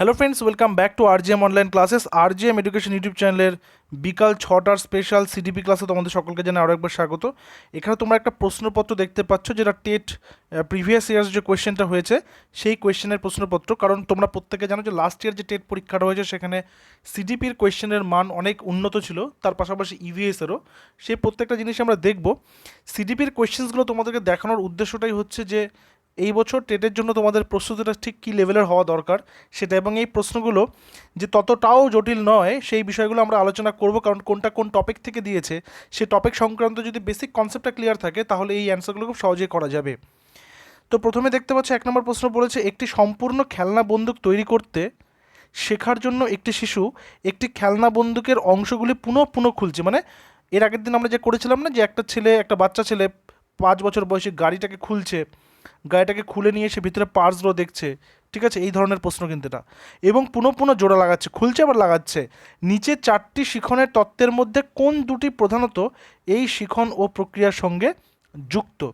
Hello friends welcome back to RGM online classes RGM education YouTube চ্যানেলের বিকাল ছটার special CDP ক্লাসে তোমাদের সকলকে জানাই আরও একবার স্বাগত। এখানে তোমরা একটা প্রশ্নপত্র দেখতে পাচ্ছ, যেটা টেট প্রিভিয়াস ইয়ার্স যে কোয়েশ্চেনটা হয়েছে, সেই কোয়েশ্চেনের প্রশ্নপত্র, কারণ তোমরা প্রত্যেকে জানো যে লাস্ট ইয়ার যে টেট পরীক্ষাটা হয়েছে সেখানে সিডিপির কোয়েশ্চেনের মান অনেক উন্নত ছিল, তার পাশাপাশি ইভিএসেরও সেই প্রত্যেকটা জিনিস আমরা দেখব। সিডিপির কোয়েশ্চেন্সগুলো তোমাদেরকে দেখানোর উদ্দেশ্যটাই হচ্ছে যে এই বছর টেটের জন্য তোমাদের প্রস্তুতিটা ঠিক কী লেভেলের হওয়া দরকার সেটা এবং এই প্রশ্নগুলো যে ততটাও জটিল নয়, সেই বিষয়গুলো আমরা আলোচনা করব কারণ কোনটা কোন টপিক থেকে দিয়েছে, সে টপিক সংক্রান্ত যদি বেসিক কনসেপ্টটা ক্লিয়ার থাকে তাহলে এই অ্যান্সারগুলো খুব সহজেই করা যাবে। তো প্রথমে দেখতে পাচ্ছি এক নম্বর প্রশ্ন বলেছে, একটি সম্পূর্ণ খেলনা বন্দুক তৈরি করতে শেখার জন্য একটি শিশু একটি খেলনা বন্দুকের অংশগুলি পুনঃ পুনঃ খুলছে। মানে এর আগের দিন আমরা যে করেছিলাম না যে একটা ছেলে, একটা বাচ্চা ছেলে পাঁচ বছর বয়সে গাড়িটাকে খুলছে গাড়িটাকে খুলে নিয়ে এসে ভিতরে পার্টসগুলো দেখছে। ঠিক আছে? এই ধরনের প্রশ্ন কিন্তু এটা। এবং পুনঃ পুনঃ জোড়া লাগাচ্ছে, খুলছে আবার লাগাচ্ছে। নিচে চারটি শিখনের তত্ত্বের মধ্যে কোন দুটি প্রধানত এই শিখন ও প্রক্রিয়ার সঙ্গে যুক্ত?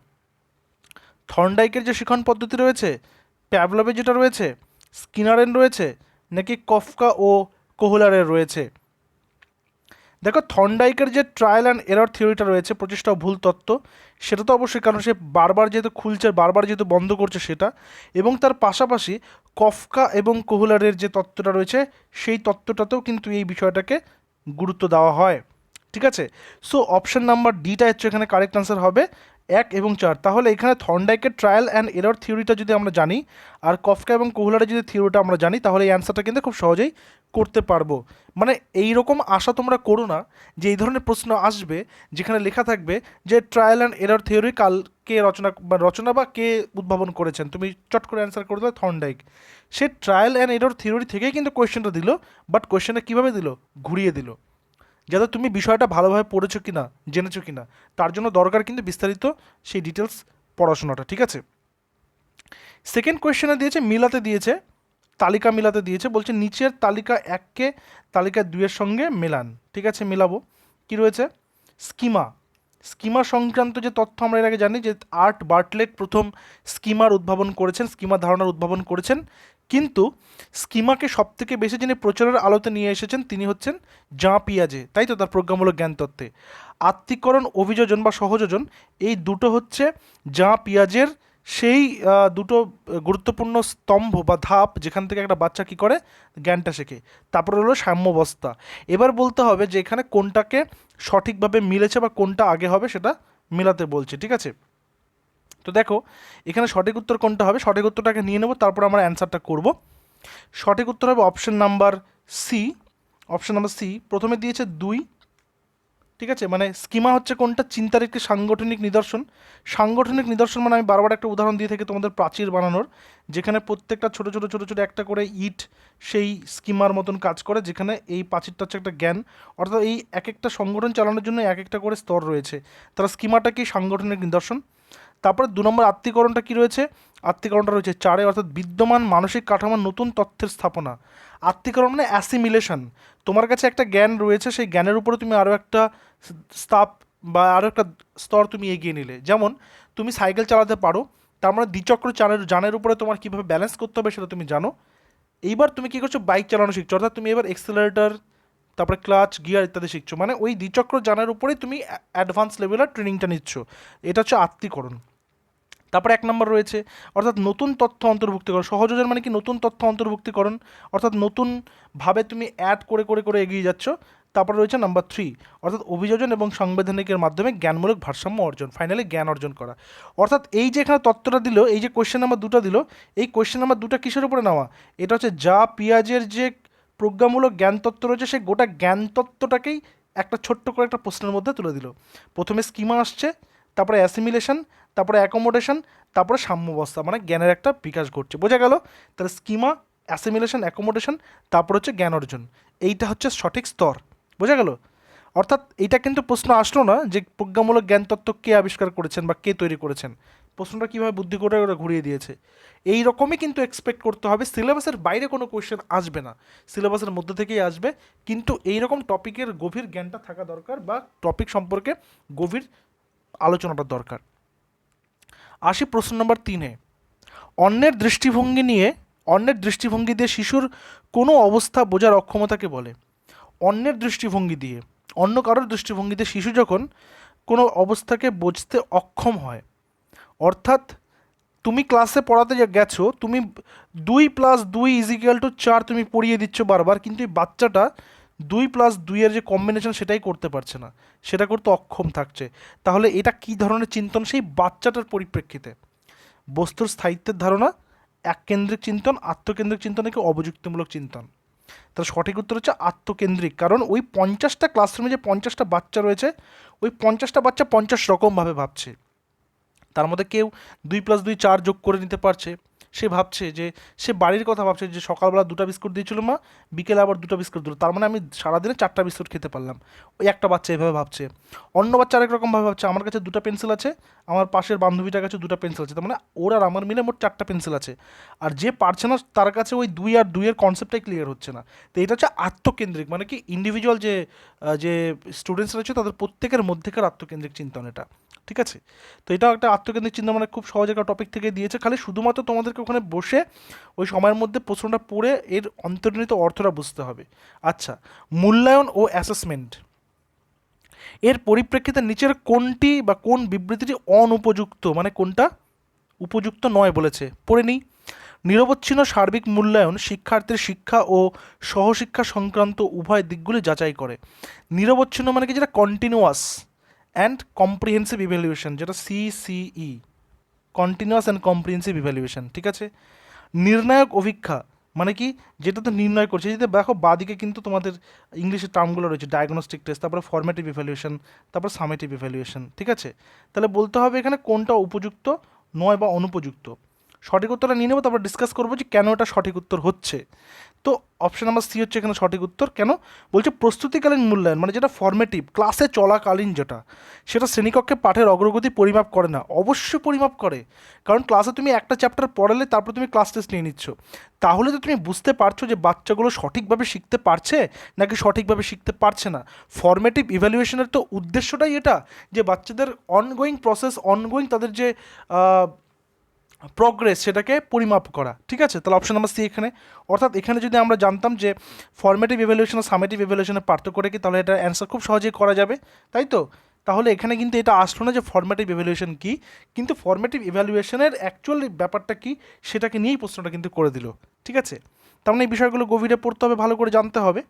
থর্নডাইকের যে শিখন পদ্ধতি রয়েছে, প্যাভলভের যেটা রয়েছে, স্কিনারের রয়েছে, নাকি কফকা ও কোহলারের রয়েছে? দেখো, থন্ডাইকের যে ট্রায়াল অ্যান্ড এরর থিওরিটা রয়েছে, প্রচেষ্টা ভুল তত্ত্ব, সেটা তো অবশ্যই, কারণ সে বারবার যেহেতু খুলছে, বারবার যেহেতু বন্ধ করছে সেটা, এবং তার পাশাপাশি কফকা এবং কোহলারের যে তত্ত্বটা রয়েছে, সেই তত্ত্বটাতেও কিন্তু এই বিষয়টাকে গুরুত্ব দেওয়া হয়। ঠিক আছে? সো অপশন নাম্বার ডিটা হচ্ছে এখানে কারেক্ট আনসার হবে। এক এবং চার। তাহলে এখানে থর্নডাইকের ট্রায়াল অ্যান্ড এরর থিওরিটা যদি আমরা জানি, আর কফকা এবং কোহলারের যদি থিওরিটা আমরা জানি, তাহলে এই অ্যান্সারটা কিন্তু খুব সহজেই করতে পারব। মানে এই রকম আশা তোমরা করো না যে এই ধরনের প্রশ্ন আসবে, যেখানে লেখা থাকবে যে ট্রায়াল অ্যান্ড এরর থিওরি কাল কে রচনা, বা রচনা বা কে উদ্ভাবন করেছেন। তুমি চট করে অ্যান্সার করে দেবে থর্নডাইক সে ট্রায়াল অ্যান্ড এরর থিওরি থেকেই কিন্তু কোয়েশ্চেনটা দিল বাট কোয়েশ্চেনটা কীভাবে দিল? ঘুরিয়ে দিল। যাতে তুমি বিষয়টা ভালোভাবে পড়েছো কি না জেনেছো কি না তার জন্য দরকার কিন্তু বিস্তারিত সেই ডিটেলস পড়াশোনাটা, ঠিক আছে? সেকেন্ড কোয়েশ্চেনে দিয়েছে, মিলাতে দিয়েছে, তালিকা মিলাতে দিয়েছে, বলছে নিচের তালিকা এককে তালিকা দুইয়ের সঙ্গে মেলান, ঠিক আছে, মেলাবো। কি রয়েছে? স্কিমা স্কিমা সংক্রান্ত যে তথ্য আমরা এর আগে জানি যে আর্ট বার্টলেট প্রথম স্কিমার উদ্ভাবন করেছেন স্কিমার ধারণার উদ্ভাবন করেছেন কিন্তু স্কিমাকে সব থেকে বেশি যিনি প্রচারের আলোতে নিয়ে এসেছেন, তিনি হচ্ছেন জা পিয়াজে। তাই তো তার প্রজ্ঞামূলক জ্ঞান তত্ত্বে আত্মিকরণ, অভিযোজন বা সহযোজন, এই দুটো হচ্ছে জা পিয়াজের সেই দুটো গুরুত্বপূর্ণ স্তম্ভ বা ধাপ যেখান থেকে একটা বাচ্চা কী করে? জ্ঞানটা শেখে। তারপর হলো সাম্যবস্থা। এবার বলতে হবে যে এখানে কোনটাকে সঠিকভাবে মিলেছে বা কোনটা আগে হবে সেটা মিলাতে বলছে, ঠিক আছে? তো দেখো, এখানে সঠিক উত্তর কোনটা হবে? সঠিক উত্তরটাকে নিয়ে নেব, তারপর আমরা অ্যান্সারটা করব। সঠিক উত্তর হবে option number C. Option number C, প্রথমে দিয়েছে দুই, ঠিক আছে? মানে স্কিমা হচ্ছে কোনটা? চিন্তার একটি সাংগঠনিক নিদর্শন। সাংগঠনিক নিদর্শন মানে আমি বারবার একটা উদাহরণ দিয়ে থাকি তোমাদের প্রাচীর বানানোর, যেখানে প্রত্যেকটা ছোটো ছোটো ছোটো ছোটো একটা করে ইট সেই স্কিমার মতন কাজ করে, যেখানে এই প্রাচীরটা হচ্ছে একটা জ্ঞান। অর্থাৎ এই এক একটা সংগঠন চালানোর জন্য এক একটা করে স্তর রয়েছে। তারা স্কিমাটা কি? সাংগঠনিক নিদর্শন। তারপরে দু নম্বর আত্মীকরণটা কি রয়েছে? আত্মীকরণটা রয়েছে চারে, অর্থাৎ বিদ্যমান মানসিক কাঠামোর নতুন তথ্যের স্থাপনা। আত্মীকরণ মানে অ্যাসিমিলেশন। তোমার কাছে একটা জ্ঞান রয়েছে, সেই জ্ঞানের উপরে তুমি আরও একটা স্তাপ বা আরও একটা স্তর তুমি এগিয়ে নিলে। যেমন, তুমি সাইকেল চালাতে পারো, তার মানে দ্বিচক্র চানের, যানের উপরে তোমার কীভাবে ব্যালেন্স করতে হবে সেটা তুমি জানো। এইবার তুমি কী করছ? বাইক চালানো শিখছো, অর্থাৎ তুমি এবার এক্সেলারেটার তারপরে ক্লাচ, গিয়ার ইত্যাদি শিখছো। মানে ওই দ্বিচক্র জানার উপরেই তুমি অ্যাডভান্স লেভেলের ট্রেনিংটা নিচ্ছ। এটা হচ্ছে আত্মীকরণ। তারপরে এক নম্বর রয়েছে, অর্থাৎ নতুন তথ্য অন্তর্ভুক্তিকরণ সহযোজন মানে কি? নতুন তথ্য অন্তর্ভুক্তিকরণ অর্থাৎ নতুনভাবে তুমি অ্যাড করে করে করে এগিয়ে যাচ্ছ। তারপরে রয়েছে নাম্বার থ্রি অর্থাৎ অভিযোজন এবং সাংবিধানিকের মাধ্যমে জ্ঞানমূলক ভারসাম্য অর্জন ফাইনালি জ্ঞান অর্জন করা। অর্থাৎ এই যে এখানে তত্ত্বটা দিল, এই যে কোয়েশ্চেন নাম্বার দুটো দিল, এই কোয়েশ্চেন নাম্বার দুটো কিসের উপরে নেওয়া? এটা হচ্ছে যা, পিঁয়াজের যে প্রজ্ঞামূলক জ্ঞানতত্ত্ব রয়েছে, সেই গোটা জ্ঞানতত্ত্বটাকেই একটা ছোট্ট করে একটা প্রশ্নের মধ্যে তুলে দিল। প্রথমে স্কিমা আসছে, তারপরে অ্যাসিমিলেশন তারপরে অ্যাকোমোডেশন তারপরে সাম্যবস্থা মানে জ্ঞানের একটা বিকাশ ঘটছে। বোঝা গেল? তাহলে স্কিমা অ্যাসিমিলেশন অ্যাকোমোডেশন তারপর হচ্ছে জ্ঞান অর্জন। এইটা হচ্ছে সঠিক স্তর। বোঝা গেল? অর্থাৎ এইটা কিন্তু প্রশ্ন আসলো না যে প্রজ্ঞামূলক জ্ঞানতত্ত্ব কে আবিষ্কার করেছেন বা কে তৈরি করেছেন। প্রশ্নটা কীভাবে বুদ্ধি করে ওরা ঘুরিয়ে দিয়েছে। এই রকমই কিন্তু এক্সপেক্ট করতে হবে। সিলেবাসের বাইরে কোনো কোয়েশ্চেন আসবে না। সিলেবাসের মধ্যে থেকেই আসবে। কিন্তু এই রকম টপিকের গভীর জ্ঞানটা থাকা দরকার বা টপিক সম্পর্কে গভীর আলোচনাটা দরকার। আসি প্রশ্ন নম্বর তিনে। অন্যের দৃষ্টিভঙ্গি নিয়ে, অন্যের দৃষ্টিভঙ্গি দিয়ে শিশুর কোনো অবস্থা বোঝার অক্ষমতাকে বলে। অন্যের দৃষ্টিভঙ্গি দিয়ে, অন্য কারোর দৃষ্টিভঙ্গিতে শিশু যখন কোনো অবস্থাকে বুঝতে অক্ষম হয় অর্থাৎ তুমি ক্লাসে পড়াতে গেছো, তুমি দুই প্লাস দুই ইজিক্যাল টু চার তুমি পড়িয়ে দিচ্ছ বারবার, কিন্তু এই বাচ্চাটা দুই প্লাস দুইয়ের যে কম্বিনেশন সেটাই করতে পারছে না। সেটা করতে অক্ষম থাকছে। তাহলে এটা কী ধরনের চিন্তন? সেই বাচ্চাটার পরিপ্রেক্ষিতে। বস্তুর স্থায়িত্বের ধারণা, এককেন্দ্রিক চিন্তন, আত্মকেন্দ্রিক চিন্তন নাকি অবযুক্তিমূলক চিন্তন? তার সঠিক উত্তর হচ্ছে আত্মকেন্দ্রিক। কারণ ওই পঞ্চাশটা ক্লাসরুমে যে পঞ্চাশটা বাচ্চা রয়েছে, ওই পঞ্চাশটা বাচ্চা পঞ্চাশ রকমভাবে ভাবছে। তার মধ্যে কেউ দুই প্লাস দুই চার যোগ করে নিতে পারছে। সে ভাবছে যে, সে বাড়ির কথা ভাবছে যে, সকালবেলা দুটো বিস্কুট দিয়েছিল মা, বিকেলে আবার দুটো বিস্কুট দিল। তার মানে আমি সারাদিনে চারটা বিস্কুট খেতে পারলাম। ওই একটা বাচ্চা এভাবে ভাবছে। অন্য বাচ্চা আরেক রকমভাবে ভাবছে, আমার কাছে দুটো পেন্সিল আছে, আমার পাশের বান্ধবীটার কাছে দুটো পেন্সিল আছে। তার মানে ওর আর আমার মিলে মোট চারটা পেন্সিল আছে। আর যে পারছে না, তার কাছে ওই দুই আর দুইয়ের কনসেপ্টটাই ক্লিয়ার হচ্ছে না। তো এটা হচ্ছে আত্মকেন্দ্রিক মানে কি ইন্ডিভিজুয়াল যে যে স্টুডেন্টস রয়েছে, তাদের প্রত্যেকের মধ্যেকার আত্মকেন্দ্রিক চিন্তন এটা। ঠিক আছে? তো এটাও একটা আত্মকেন্দ্রিক চিন্তা মানে খুব সহজ একটা টপিক থেকে দিয়েছে। খালি শুধুমাত্র তোমাদেরকে ওখানে বসে ওই সময়ের মধ্যে প্রশ্নটা পড়ে এর অন্তর্নিহিত অর্থটা বুঝতে হবে। আচ্ছা মূল্যায়ন ও অ্যাসেসমেন্ট এর পরিপ্রেক্ষিতে নিচের কোনটি বা কোন বিবৃতিটি অনুপযুক্ত? মানে কোনটা? উপযুক্ত নয় বলেছে। পড়ে নিই। নিরবচ্ছিন্ন সার্বিক মূল্যায়ন শিক্ষার্থীর শিক্ষা ও সহশিক্ষা সংক্রান্ত উভয় দিকগুলি যাচাই করে। নিরবচ্ছিন্ন মানে কি? যেটা কন্টিনিউয়াস অ্যান্ড কম্প্রিহেন্সিভ ইভ্যালুয়েশন যেটা CCE continuous and comprehensive evaluation ঠিক আছে? নির্ণায়ক অভিক্ষা মানে কি? যেটা তো নির্ণয় করছে যদি দেখো বাদিকে কিন্তু তোমাদের ইংলিশের টার্মগুলো রয়েছে ডায়াগনস্টিক টেস্ট তারপরে ফর্মেটিভ ইভ্যালুয়েশন তারপর সামেটিভ ইভ্যালুয়েশন ঠিক আছে? তাহলে বলতে হবে এখানে কোনটা উপযুক্ত, নয় বা অনুপযুক্ত। সঠিক উত্তরটা নিয়ে নেব, তারপর ডিসকাস করব যে কেন এটা সঠিক উত্তর হচ্ছে। তো অপশন নাম্বার সি হচ্ছে এখানে সঠিক উত্তর। কেন? বলছে প্রস্তুতিকালীন মূল্যায়ন মানে যেটা ফর্মেটিভ ক্লাসে চলাকালীন যেটা, সেটা শ্রেণীকক্ষে পাঠের অগ্রগতি পরিমাপ করে না। অবশ্যই পরিমাপ করে, কারণ ক্লাসে তুমি একটা চ্যাপ্টার পড়ালে তারপর তুমি ক্লাস টেস্ট নিয়ে নিচ্ছ। তাহলে তো তুমি বুঝতে পারছ যে বাচ্চাগুলো সঠিকভাবে শিখতে পারছে, নাকি সঠিকভাবে শিখতে পারছে না। ফর্মেটিভ ইভ্যালুয়েশনের তো উদ্দেশ্যটাই এটা, যে বাচ্চাদের অনগোয়িং প্রসেস অনগোয়িং তাদের যে প্রগ্রেস সেটাকে পরিমাপ করা, ঠিক আছে? তাহলে অপশন নাম্বার সি এখানে। অর্থাৎ এখানে যদি আমরা জানতাম যে ফর্মেটিভ ইভ্যালুয়েশন আর সামেটিভ ইভ্যালুয়েশনের পার্থক্যটা কি, তাহলে এটা অ্যান্সার খুব সহজেই করা যাবে, তাই তো? তাহলে এখানে কিন্তু এটা আসলো না যে ফর্মেটিভ ইভ্যালুয়েশন কী, কিন্তু ফর্মেটিভ ইভ্যালুয়েশনের অ্যাকচুয়াল ব্যাপারটা কী, সেটাকে নিয়েই প্রশ্নটা কিন্তু করে দিল, ঠিক আছে? তার মানে এই বিষয়গুলো গভীরে পড়তে হবে, ভালো করে জানতে হবে।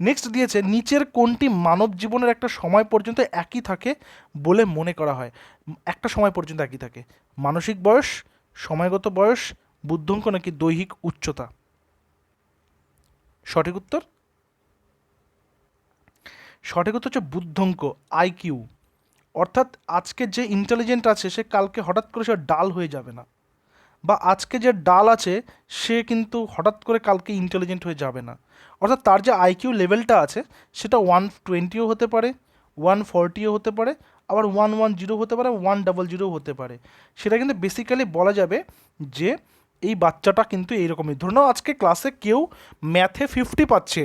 নেক্সট দিয়েছে, নিচের কোনটি মানব জীবনের একটা সময় পর্যন্ত একই থাকে বলে মনে করা হয়? একটা সময় পর্যন্ত একই থাকে। মানসিক বয়স, সময়গত বয়স, বুদ্ধঙ্ক নাকি দৈহিক উচ্চতা? সঠিক উত্তর? সঠিক উত্তর হচ্ছে বুদ্ধঙ্ক আইকিউ অর্থাৎ আজকে যে ইন্টেলিজেন্ট আছে, সে কালকে হঠাৎ করে সে ডাল হয়ে যাবে না। বা আজকে যে ডাল আছে, সে কিন্তু হঠাৎ করে কালকে ইন্টেলিজেন্ট হয়ে যাবে না। অর্থাৎ তার যে আইকিউ লেভেলটা আছে, সেটা ওয়ান টোয়েন্টিও হতে পারে ওয়ান ফর্টিও হতে পারে, আবার ওয়ান ওয়ান জিরো হতে পারে ওয়ান ডাবল জিরো হতে পারে। সেটা কিন্তু বেসিক্যালি বলা যাবে যে, এই বাচ্চাটা কিন্তু এইরকমই। ধরুন আজকে ক্লাসে কেউ ম্যাথে ফিফটি পাচ্ছে।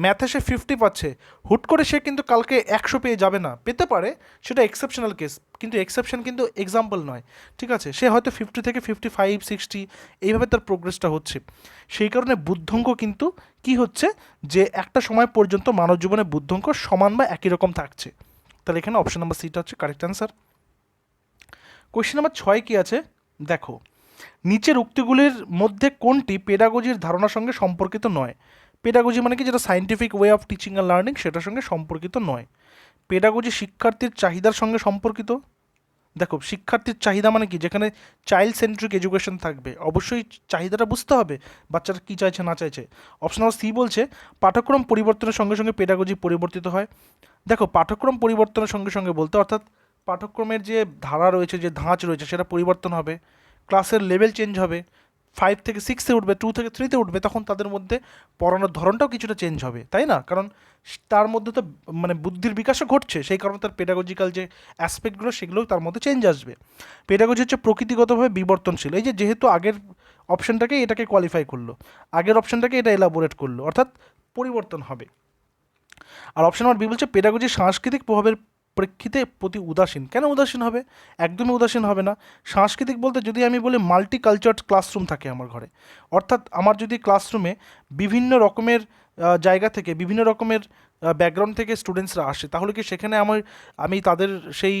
ম্যাথে সে ফিফটি পাচ্ছে। হুট করে সে কিন্তু কালকে একশো পেয়ে যাবে না। পেতে পারে, সেটা এক্সেপশনাল কেস কিন্তু এক্সেপশন কিন্তু এক্সাম্পল নয়। ঠিক আছে? সে হয়তো ফিফটি থেকে ফিফটি ফাইভ সিক্সটি এইভাবে তার প্রোগ্রেসটা হচ্ছে। সেই কারণে বুদ্ধঙ্ক কিন্তু কি হচ্ছে? যে একটা সময় পর্যন্ত মানব জীবনে বুদ্ধঙ্ক সমান বা একই রকম থাকছে। তাহলে এখানে অপশন নাম্বার সিটা হচ্ছে কারেক্ট অ্যান্সার কোয়েশ্চেন নাম্বার ছয় কী আছে? দেখো, নিচের উক্তিগুলির মধ্যে কোনটি পেডাগজির ধারণার সঙ্গে সম্পর্কিত নয়? পেডাগজি মানে কি? যেটা scientific way of teaching and learning সেটার সঙ্গে সম্পর্কিত নয়। পেডাগজি শিক্ষার্থীর চাহিদার সঙ্গে সম্পর্কিত? দেখো, শিক্ষার্থীর চাহিদা মানে কি? যেখানে চাইল্ড সেন্ট্রিক এডুকেশন থাকবে। অবশ্যই চাহিদাটা বুঝতে হবে, বাচ্চারা কী চাইছে, না চাইছে। অপশন সি বলছে, পাঠ্যক্রম পরিবর্তনের সঙ্গে সঙ্গে পেডাগজি পরিবর্তিত হয়। দেখো, পাঠ্যক্রম পরিবর্তনের সঙ্গে সঙ্গে বলতে, অর্থাৎ পাঠ্যক্রমের যে ধারা রয়েছে, যে ধাঁচ রয়েছে, সেটা পরিবর্তন হবে। ক্লাসের লেভেল চেঞ্জ হবে। ফাইভ থেকে সিক্সে উঠবে টু থেকে থ্রিতে উঠবে, তখন তাদের মধ্যে পড়ানোর ধরনটাও কিছুটা চেঞ্জ হবে, তাই না? কারণ তার মধ্যে তো মানে বুদ্ধির বিকাশও ঘটছে, সেই কারণে তার পেডাগজিক্যাল যে অ্যাসপেক্টগুলো সেগুলোও তার মধ্যে চেঞ্জ আসবে। পেডাগজি হচ্ছে প্রকৃতিগতভাবে বিবর্তনশীল, এই যে যেহেতু আগের অপশনটাকে এটাকে কোয়ালিফাই করল, আগের অপশনটাকে এটা এলাবোরেট করল, অর্থাৎ পরিবর্তন হবে। আর অপশন নাম্বার বি বলছে পেডাগজি সাংস্কৃতিক প্রভাবের প্রেক্ষিতে প্রতি উদাসীন। কেন উদাসীন হবে? একদমই উদাসীন হবে না। সাংস্কৃতিক বলতে যদি আমি বলি মাল্টি কালচার ক্লাসরুম থাকে আমার ঘরে। অর্থাৎ আমার যদি ক্লাসরুমে বিভিন্ন রকমের জায়গা থেকে, বিভিন্ন রকমের ব্যাকগ্রাউন্ড থেকে স্টুডেন্টসরা আসে, তাহলে কি সেখানে আমার, আমি তাদের সেই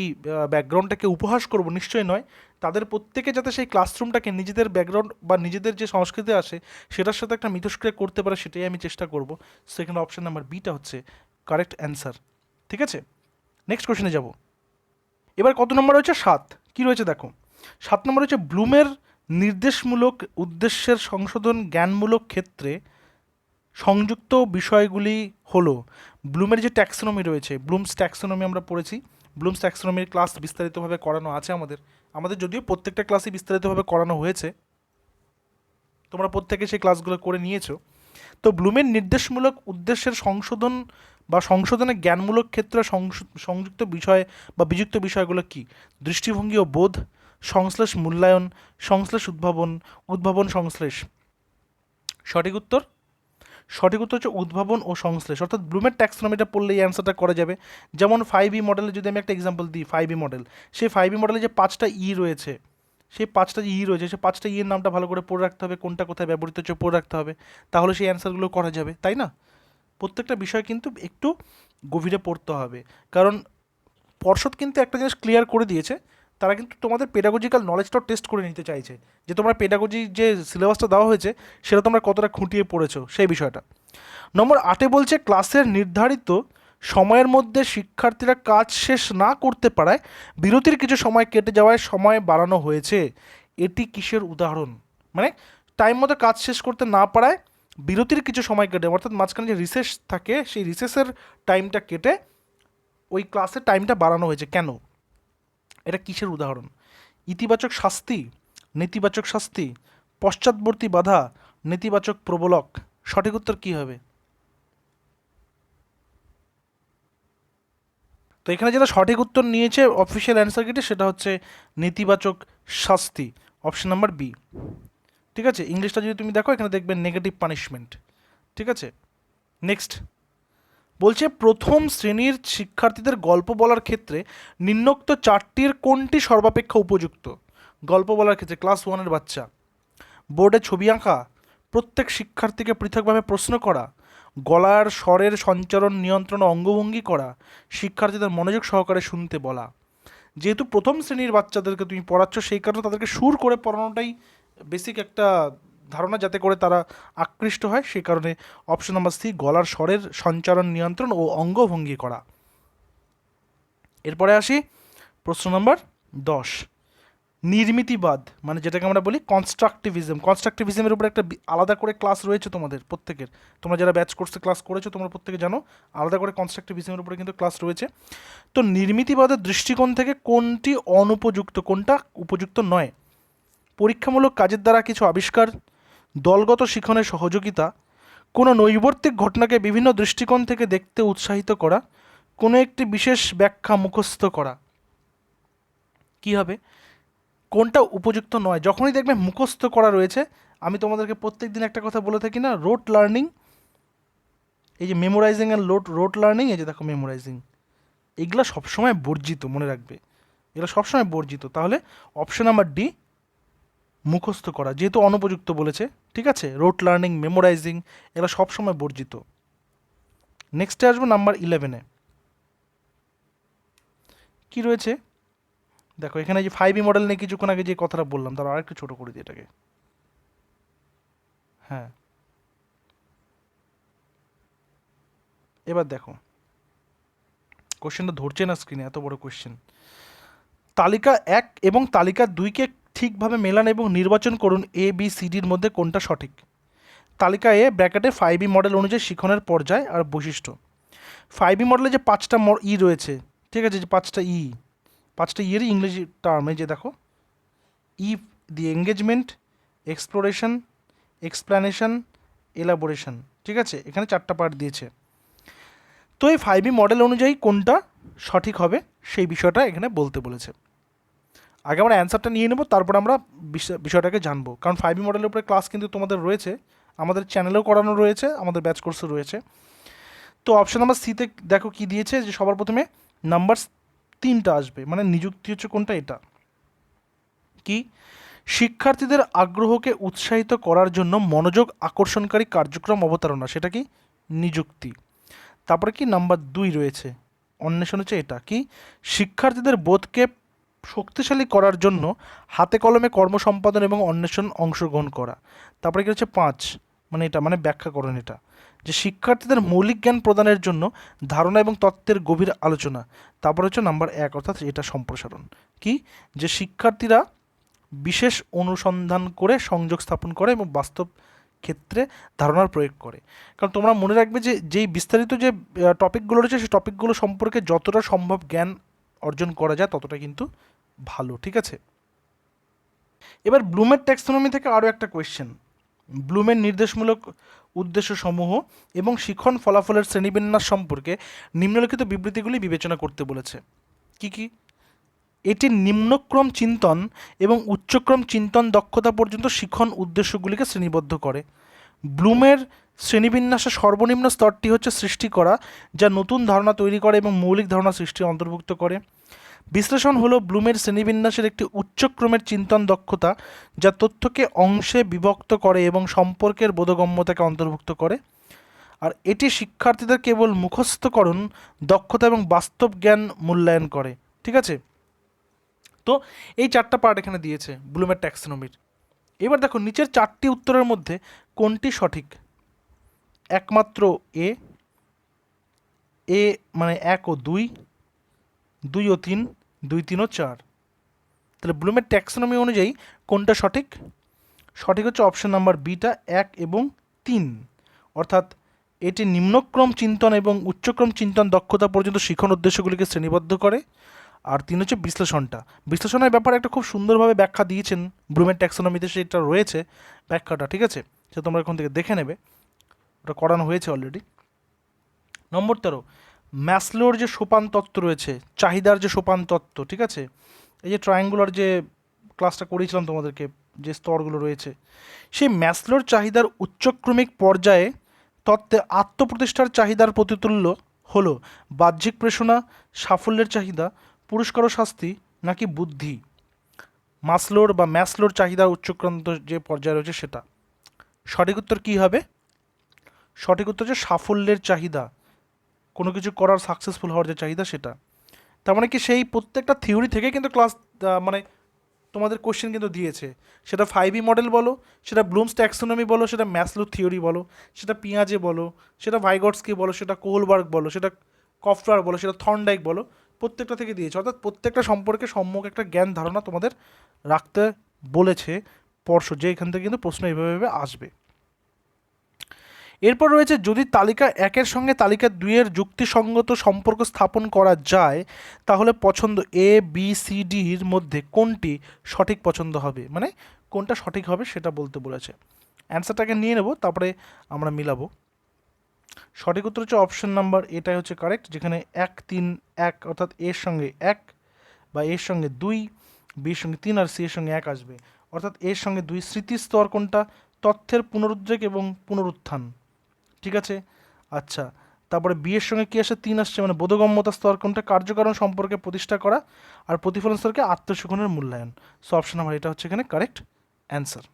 ব্যাকগ্রাউন্ডটাকে উপহাস করব? নিশ্চয়ই নয়। তাদের প্রত্যেকে যাতে সেই ক্লাসরুমটাকে নিজেদের ব্যাকগ্রাউন্ড বা নিজেদের যে সংস্কৃতি আসে সেটার সাথে একটা মিথস্ক্রিয়া করতে পারে, সেটাই আমি চেষ্টা করব। সেখানে অপশান নাম্বার বিটা হচ্ছে কারেক্ট অ্যান্সার ঠিক আছে? নেক্সট কোশ্চেনে যাব। এবার কত নম্বর রয়েছে? সাত। কি রয়েছে দেখো? সাত নম্বর হচ্ছে ব্লুমের নির্দেশমূলক উদ্দেশ্যের সংশোধন জ্ঞানমূলক ক্ষেত্রে সংযুক্ত বিষয়গুলি হলো, ব্লুমের যে ট্যাক্সোনমি রয়েছে, ব্লুমস ট্যাক্সোনমি আমরা পড়েছি। ব্লুমস ট্যাক্সোনমির ক্লাস বিস্তারিতভাবে করানো আছে আমাদের। আমাদের যদিও প্রত্যেকটা ক্লাসই বিস্তারিতভাবে করানো হয়েছে। তোমরা প্রত্যেকে সেই ক্লাসগুলো করে নিয়েছো। তো ব্লুমের নির্দেশমূলক উদ্দেশ্যের সংশোধন বা সংশোধনে জ্ঞানমূলক ক্ষেত্রে সংযুক্ত বিষয় বা বিযুক্ত বিষয়গুলো কি? দৃষ্টিভঙ্গি ও বোধ, সংশ্লেষ মূল্যায়ন, সংশ্লেষ উদ্ভাবন উদ্ভাবন সংশ্লেষ। সঠিক উত্তর? সঠিক উত্তর হচ্ছে উদ্ভাবন ও সংশ্লেষ। অর্থাৎ ব্লুমের ট্যাক্সোনমিটা পড়লে এই অ্যান্সারটা করা যাবে। যেমন ফাইভ ই মডেলে যদি আমি একটা এক্সাম্পল দিই ফাইভ ই মডেল সেই ফাইভ ই মডেলে যে পাঁচটা ই রয়েছে, সেই পাঁচটা যে ই রয়েছে, সেই পাঁচটা ইয়ের নামটা ভালো করে পড়ে রাখতে হবে, কোনটা কোথায় ব্যবহৃত হচ্ছে পড়ে রাখতে হবে, তাহলে সেই অ্যান্সারগুলো করা যাবে, তাই না? প্রত্যেকটা বিষয় কিন্তু একটু গভীরে পড়তে হবে। কারণ পর্ষদ কিন্তু একটা জিনিস ক্লিয়ার করে দিয়েছে, তারা কিন্তু তোমাদের পেডাগোজিক্যাল নলেজটাও টেস্ট করে নিতে চাইছে। যে তোমরা পেডাগোজি যে সিলেবাসটা দেওয়া হয়েছে, সেটা তোমরা কতটা খুঁটিয়ে পড়েছো, সেই বিষয়টা। নম্বর আটে বলছে ক্লাসের নির্ধারিত সময়ের মধ্যে শিক্ষার্থীরা কাজ শেষ না করতে পারায় বিরতির কিছু সময় কেটে যাওয়ায় সময় বাড়ানো হয়েছে। এটি কিসের উদাহরণ? মানে টাইম মতো কাজ শেষ করতে না পারায় বিরতির কিছু সময় কেটে, অর্থাৎ মাঝখানে যে রিসেস থাকে, সেই রিসেসের টাইমটা কেটে ওই ক্লাসের টাইমটা বাড়ানো হয়েছে। কেন? এটা কিসের উদাহরণ? ইতিবাচক শাস্তি, নেতিবাচক শাস্তি, পশ্চাৎবর্তী বাধা, নেতিবাচক প্রবলক, সঠিক উত্তর কী হবে? তো এখানে যেটা সঠিক উত্তর নিয়েছে অফিসিয়াল অ্যান্সার কেটে সেটা হচ্ছে নেতিবাচক শাস্তি অপশন নাম্বার বি ঠিক আছে? ইংলিশটা যদি তুমি দেখো, এখানে দেখবে নেগেটিভ পানিশমেন্ট ঠিক আছে? নেক্সট বলছে, প্রথম শ্রেণির শিক্ষার্থীদের গল্প বলার ক্ষেত্রে নিম্নোক্ত চারটির কোনটি সর্বাপেক্ষা উপযুক্ত? গল্প বলার ক্ষেত্রে ক্লাস ওয়ানের বাচ্চা। বোর্ডে ছবি আঁকা। প্রত্যেক শিক্ষার্থীকে পৃথকভাবে প্রশ্ন করা। গলার স্বরের সঞ্চারণ নিয়ন্ত্রণ অঙ্গভঙ্গি করা। শিক্ষার্থীদের মনোযোগ সহকারে শুনতে বলা। যেহেতু প্রথম শ্রেণির বাচ্চাদেরকে তুমি পড়াচ্ছ, সেই কারণে তাদেরকে সুর করে পড়ানোটাই বেসিক একটা ধারণা যাতে করে তারা আকৃষ্ট হয়, সেই কারণে অপশন নাম্বার সি, গলার স্বরের সঞ্চারণ নিয়ন্ত্রণ ও অঙ্গভঙ্গি করা। এরপরে আসি, প্রশ্ন নম্বর দশ, নির্মিতিবাদ মানে যেটাকে আমরা বলি কনস্ট্রাকটিভিজম কনস্ট্রাকটিভিজমের উপর একটা আলাদা করে ক্লাস রয়েছে তোমাদের, প্রত্যেকের। তোমরা যারা ব্যাচ কোর্সে ক্লাস করেছ, তোমরা প্রত্যেকে জানো, আলাদা করে কনস্ট্রাকটিভিজমের উপরে কিন্তু ক্লাস রয়েছে। তো নির্মিতিবাদের দৃষ্টিকোণ থেকে কোনটি অনুপযুক্ত, কোনটা উপযুক্ত নয়? পরীক্ষামূলক কাজের দ্বারা কিছু আবিষ্কার, দলগত শিখনের সহযোগিতা, কোনো নৈবর্তিক ঘটনাকে বিভিন্ন দৃষ্টিকোণ থেকে দেখতে উৎসাহিত করা, কোনো একটি বিশেষ ব্যাখ্যা মুখস্থ করা। কি হবে? কোনটা উপযুক্ত নয়? যখনই দেখবে মুখস্থ করা রয়েছে, আমি তোমাদেরকে প্রত্যেক দিন একটা কথা বলে থাকি না রোট লার্নিং এই যে memorising and lot rote learning এই যে দেখো মেমোরাইজিং এগুলো সবসময় বর্জিত, মনে রাখবে। এগুলো সবসময় বর্জিত। তাহলে অপশন নাম্বার ডি মুখস্থ করা, যেহেতু অনুপযুক্ত বলেছে, ঠিক আছে? রোট লার্নিং মেমোরাইজিং এগুলো সবসময় বর্জিত। নেক্সটে আসব নাম্বার ইলেভেনে কি রয়েছে? দেখো, এখানে যে ফাইভ ই মডেল নিয়ে কিছুক্ষণ আগে যে কথাটা বললাম, তার আরেকটু ছোট করে দিই এটাকে। হ্যাঁ। এবার দেখো। কোশ্চেনটা ধরছে না স্ক্রিনে এত বড় কোশ্চেন তালিকা এক এবং তালিকা দুইকে ঠিকভাবে মেলান এবং নির্বাচন করুন এ বি সি ডির মধ্যে কোনটা সঠিক। তালিকা এ ব্র্যাকেটে ফাইভ ই মডেল অনুযায়ী শিখনের পর্যায় আর বৈশিষ্ট্য। ফাইভ ই মডেলে যে পাঁচটা ই রয়েছে, ঠিক আছে, যে পাঁচটা ই পাঁচটা ইয়েরই ইংরেজি টার্মে যে দেখো। E the engagement exploration explanation elaboration ঠিক আছে? এখানে চারটা পার্ট দিয়েছে। তো এই ফাইভ ই মডেল অনুযায়ী কোনটা সঠিক হবে, সেই বিষয়টা এখানে বলতে বলেছে। আগে আমরা অ্যান্সারটা নিয়ে নেব, তারপর আমরা বিষয়- বিষয়টাকে জানব। কারণ ফাইভ মডেলের উপরে ক্লাস কিন্তু তোমাদের রয়েছে, আমাদের চ্যানেলেও করানো রয়েছে, আমাদের ব্যাচ কোর্সও রয়েছে। তো অপশন নাম্বার সিতে দেখো কি দিয়েছে, যে সবার প্রথমে নাম্বার তিনটা আসবে মানে নিযুক্তি হচ্ছে কোনটা, এটা। কি? শিক্ষার্থীদের আগ্রহকে উৎসাহিত করার জন্য মনোযোগ আকর্ষণকারী কার্যক্রম অবতারণা, সেটা কি? নিযুক্তি। তারপরে কি? নাম্বার দুই রয়েছে। অন্বেষণ হচ্ছে এটা। কি? শিক্ষার্থীদের বোধকে শক্তিশালী করার জন্য হাতে কলমে কর্ম সম্পাদন এবং অন্বেষণ অংশগ্রহণ করা। তারপরে কি হচ্ছে? পাঁচ। মানে এটা মানে ব্যাখ্যা করেন এটা। যে শিক্ষার্থীদের মৌলিক জ্ঞান প্রদানের জন্য ধারণা এবং তত্ত্বের গভীর আলোচনা। তারপর হচ্ছে নাম্বার এক, অর্থাৎ এটা সম্প্রসারণ। কি? যে শিক্ষার্থীরা বিশেষ অনুসন্ধান করে সংযোগ স্থাপন করে এবং বাস্তব ক্ষেত্রে ধারণার প্রয়োগ করে। কারণ তোমরা মনে রাখবে যে, যেই বিস্তারিত যে টপিকগুলো রয়েছে সেই টপিকগুলো সম্পর্কে যতটা সম্ভব জ্ঞান অর্জন করা যায়, ততটা কিন্তু ভালো, ঠিক আছে? এবার ব্লুমের ট্যাক্সোনমি থেকে আরও একটা কোয়েশ্চেন ব্লুমের নির্দেশমূলক উদ্দেশ্য সমূহ এবং শিখন ফলাফলের শ্রেণীবিন্যাস সম্পর্কে নিম্নলিখিত বিবৃতিগুলি বিবেচনা করতে বলেছে। কি কি? এটি নিম্নক্রম চিন্তন এবং উচ্চক্রম চিন্তন দক্ষতা পর্যন্ত শিখন উদ্দেশ্যগুলিকে শ্রেণীবদ্ধ করে। ব্লুমের শ্রেণীবিন্যাসের সর্বনিম্ন স্তরটি হচ্ছে সৃষ্টি করা, যা নতুন ধারণা তৈরি করে এবং মৌলিক ধারণা সৃষ্টি অন্তর্ভুক্ত করে। বিশ্লেষণ হলো ব্লুমের শ্রেণীবিন্যাসের একটি উচ্চক্রমের চিন্তন দক্ষতা যা তথ্যকে অংশে বিভক্ত করে এবং সম্পর্কের বোধগম্যতাকে অন্তর্ভুক্ত করে। আর এটি শিক্ষার্থীদের কেবল মুখস্থকরণ, দক্ষতা এবং বাস্তব জ্ঞান মূল্যায়ন করে। ঠিক আছে? তো এই চারটা পার্ট এখানে দিয়েছে ব্লুমের ট্যাক্সোনমির এবার দেখো, নিচের চারটি উত্তরের মধ্যে কোনটি সঠিক? একমাত্র এ এ মানে এক ও দুই দুই ও তিন দুই তিন ও চার। তাহলে ব্লুমের ট্যাক্সোনমি অনুযায়ী কোনটা সঠিক? সঠিক হচ্ছে অপশন নাম্বার বিটা এক এবং তিন। অর্থাৎ এটি নিম্নক্রম চিন্তন এবং উচ্চক্রম চিন্তন দক্ষতা পর্যন্ত শিখন উদ্দেশ্যগুলিকে শ্রেণীবদ্ধ করে। আর তিন হচ্ছে বিশ্লেষণটা। বিশ্লেষণের ব্যাপারে একটা খুব সুন্দরভাবে ব্যাখ্যা দিয়েছেন ব্লুমের ট্যাক্সোনমিতে সেটা রয়েছে ব্যাখ্যাটা, ঠিক আছে? সে তোমরা এখন থেকে দেখে নেবে। ওটা করানো হয়েছে অলরেডি নম্বর তেরো। ম্যাসলোর যে সোপান তত্ত্ব রয়েছে, চাহিদার যে সোপান তত্ত্ব, ঠিক আছে? এই যে ট্রায়াঙ্গুলার যে ক্লাসটা করিয়েছিলাম তোমাদেরকে, যে স্তরগুলো রয়েছে, সেই ম্যাসলোর চাহিদার উচ্চক্রমিক পর্যায়ে তত্ত্বে আত্মপ্রতিষ্ঠার চাহিদার প্রতিতুল্য হলো বাহ্যিক প্রেষণা, সাফল্যের চাহিদা, পুরস্কার ও শাস্তি, নাকি বুদ্ধি? মাসলোর বা ম্যাসলোর চাহিদা উচ্চক্রান্ত যে পর্যায়ে রয়েছে সেটা। সঠিক উত্তর কী হবে? সঠিক উত্তর হচ্ছে সাফল্যের চাহিদা। কোনো কিছু করার সাকসেসফুল হওয়ার যে চাহিদা সেটা। তার মানে কি সেই প্রত্যেকটা থিওরি থেকে কিন্তু ক্লাস মানে তোমাদের কোশ্চেন কিন্তু দিয়েছে। সেটা ফাইভ মডেল বলো, সেটা ব্লুমস ট্যাক্সোনমি বলো, সেটা ম্যাসলো থিওরি বলো, সেটা পিঁয়াজে বলো, সেটা ভাইগটসকি বলো, সেটা কোহলবার্গ বলো, সেটা কফটার বলো, সেটা থর্নডাইক বলো, প্রত্যেকটা থেকে দিয়েছে। অর্থাৎ প্রত্যেকটা সম্পর্কে সম্যক একটা জ্ঞান ধারণা তোমাদের রাখতে বলেছে পর্ষদ, যে এখান থেকে কিন্তু প্রশ্ন এইভাবে আসবে। এরপর রয়েছে, যদি তালিকা একের সঙ্গে তালিকা দুইয়ের যুক্তিসঙ্গত সম্পর্ক স্থাপন করা যায়, তাহলে পছন্দ এ বি সি ডির মধ্যে কোনটি সঠিক পছন্দ হবে? মানে কোনটা সঠিক হবে সেটা বলতে বলেছে। অ্যান্সারটাকে নিয়ে নেব, তারপরে আমরা মিলাবো। সঠিক উত্তর হচ্ছে অপশন নাম্বার, এটাই হচ্ছে কারেক্ট, যেখানে এক, তিন, এক, অর্থাৎ এর সঙ্গে এক বা এর সঙ্গে দুই বির সঙ্গে তিন আর সি এর সঙ্গে এক আসবে। অর্থাৎ এর সঙ্গে দুই স্মৃতিস্তর কোনটা? তথ্যের পুনরুদ্রেক এবং পুনরুত্থান। ঠিক আছে? আচ্ছা তারপরে বিয়ের সঙ্গে কী আসে তিন আসছে? মানে বোধগম্যতা স্তর কোনটা কার্যকারণ সম্পর্কে প্রতিষ্ঠা করা আর প্রতিফলন স্তরকে আত্মশোষণের মূল্যায়ন? সো অপশন নাম্বার এটা হচ্ছে এখানে কারেক্ট অ্যান্সার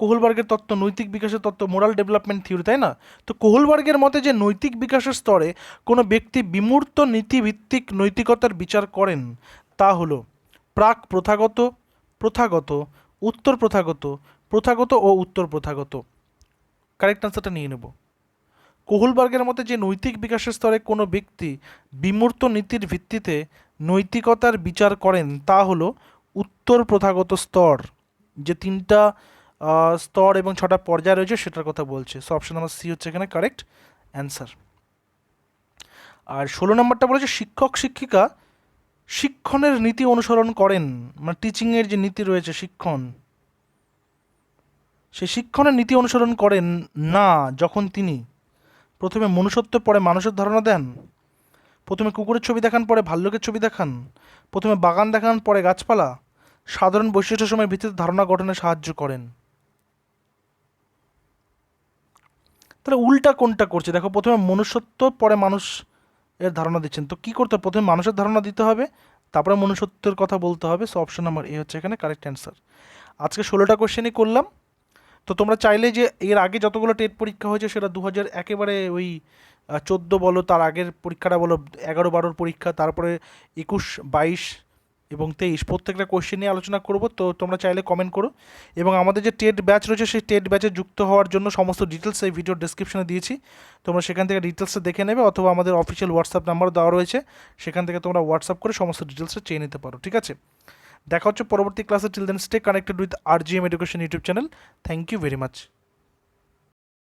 কোহলবার্গের তত্ত্ব, নৈতিক বিকাশের তত্ত্ব মোরাল ডেভেলপমেন্ট থিওরি তাই না? তো কোহলবার্গের মতে যে নৈতিক বিকাশের স্তরে কোনো ব্যক্তি বিমূর্ত নীতিভিত্তিক নৈতিকতার বিচার করেন, তা হলো প্রাক প্রথাগত প্রথাগত, উত্তর প্রথাগত প্রথাগত ও উত্তর প্রথাগত। কারেক্ট আনসারটা নিয়ে নেব। কোহলবার্গের মতে যে নৈতিক বিকাশের স্তরে কোনো ব্যক্তি বিমূর্ত নীতির ভিত্তিতে নৈতিকতার বিচার করেন, তা হলো উত্তর প্রথাগত স্তর, যে তিনটা স্তর এবং ছটা পর্যায় রয়েছে সেটার কথা বলছে। সো অপশন নাম্বার সি হচ্ছে এখানে কারেক্ট অ্যান্সার আর ষোলো নম্বরটা বলেছে শিক্ষক শিক্ষিকা শিক্ষণের নীতি অনুসরণ করেন মানে টিচিংয়ের যে নীতি রয়েছে শিক্ষণ সে শিক্ষণের নীতি অনুসরণ করেন না যখন তিনি। প্রথমে মনুষ্যত্ব পরে মানুষের ধারণা দেন। প্রথমে কুকুরের ছবি দেখান, পরে ভাল্লুকের ছবি দেখান। প্রথমে বাগান দেখান, পরে গাছপালা। সাধারণ বৈশিষ্ট্য সময় ভিত্তিতে ধারণা গঠনে সাহায্য করেন। তাহলে উল্টা কোনটা করছে? দেখো, প্রথমে মনুষ্যত্ব, পরে মানুষ এর ধারণা দিচ্ছেন। তো কী করতে হবে? প্রথমে মানুষের ধারণা দিতে হবে, তারপরে মনুষ্যত্বের কথা বলতে হবে। সো অপশন নাম্বার এ হচ্ছে এখানে কারেক্ট অ্যান্সার। আজকে ষোলোটা কোশ্চেনই করলাম। তো তোমরা চাইলে যে এর আগে যতগুলো টেট পরীক্ষা হয়েছে সেটা দু হাজার একেবারে ওই চোদ্দ বলো, তার আগের পরীক্ষাটা বলো, এগারো বারোর পরীক্ষা, তারপরে একুশ, বাইশ এবং তেইশ প্রত্যেকটা কোশ্চেন নিয়ে আলোচনা করব। তো তোমরা চাইলে কমেন্ট করো। এবং আমাদের যে টেট ব্যাচ রয়েছে, সেই টেট ব্যাচে যুক্ত হওয়ার জন্য সমস্ত ডিটেলস এই ভিডিওর ডিসক্রিপশনে দিয়েছি। তোমরা সেখান থেকে ডিটেলসে দেখে নেবে অথবা আমাদের অফিসিয়াল হোয়াটসঅ্যাপ নাম্বার দেওয়া রয়েছে। সেখান থেকে তোমরা হোয়াটসঅ্যাপ করে সমস্ত ডিটেলসটা চেয়ে নিতে পারো, ঠিক আছে? দেখা হচ্ছে পরবর্তী ক্লাসে। Till then stay connected with R G M education YouTube channel thank you very much